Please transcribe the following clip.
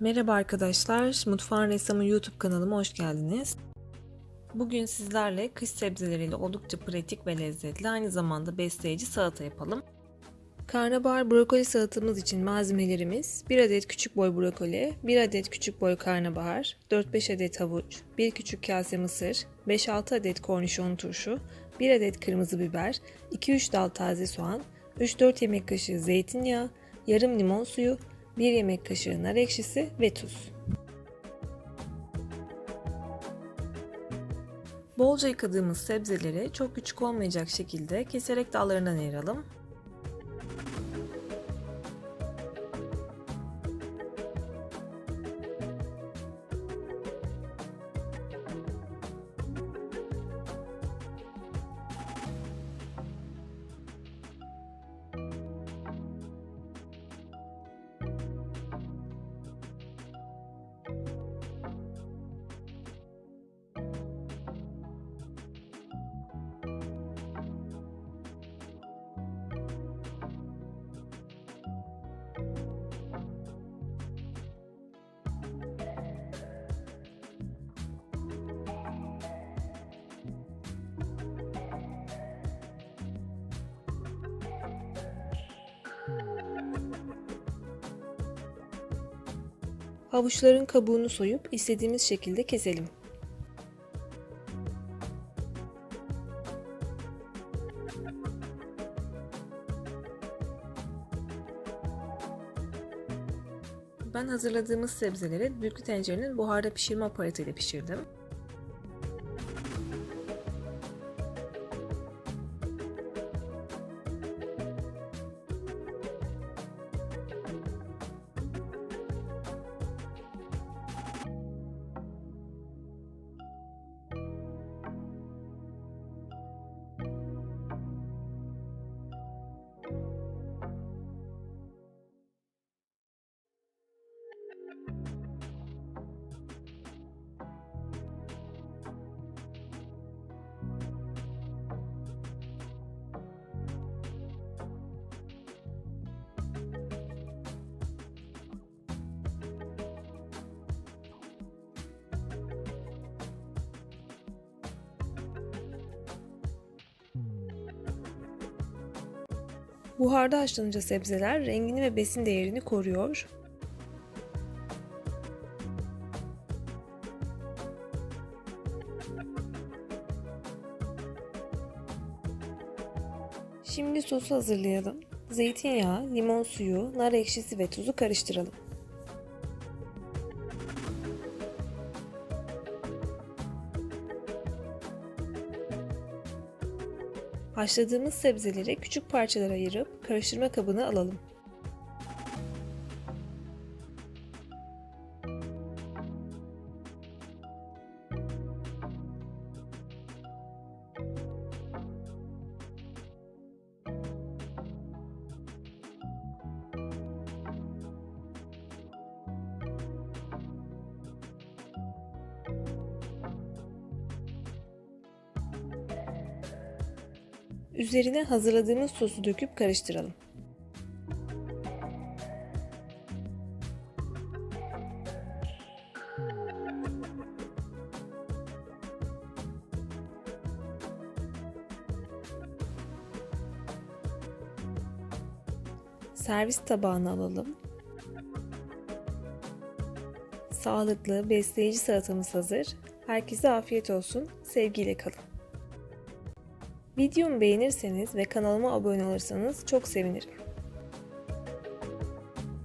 Merhaba arkadaşlar, Mutfağın Ressamı YouTube kanalıma hoş geldiniz. Bugün sizlerle kış sebzeleriyle oldukça pratik ve lezzetli, aynı zamanda besleyici salata yapalım. Karnabahar brokoli salatamız için malzemelerimiz 1 adet küçük boy brokoli, 1 adet küçük boy karnabahar, 4-5 adet havuç, 1 küçük kase mısır, 5-6 adet kornişon turşu, 1 adet kırmızı biber, 2-3 dal taze soğan, 3-4 yemek kaşığı zeytinyağı, yarım limon suyu, 1 yemek kaşığı nar ekşisi ve tuz. Bolca yıkadığımız sebzeleri çok küçük olmayacak şekilde keserek dallarından ayıralım. Havuçların kabuğunu soyup istediğimiz şekilde keselim. Ben hazırladığımız sebzeleri düdüklü tencerenin buharda pişirme aparatıyla pişirdim. Buharda haşlanınca sebzeler rengini ve besin değerini koruyor. Şimdi sosu hazırlayalım. Zeytinyağı, limon suyu, nar ekşisi ve tuzu karıştıralım. Haşladığımız sebzeleri küçük parçalara ayırıp karıştırma kabına alalım. Üzerine hazırladığımız sosu döküp karıştıralım. Servis tabağına alalım. Sağlıklı, besleyici salatamız hazır. Herkese afiyet olsun. Sevgiyle kalın. Videomu beğenirseniz ve kanalıma abone olursanız çok sevinirim.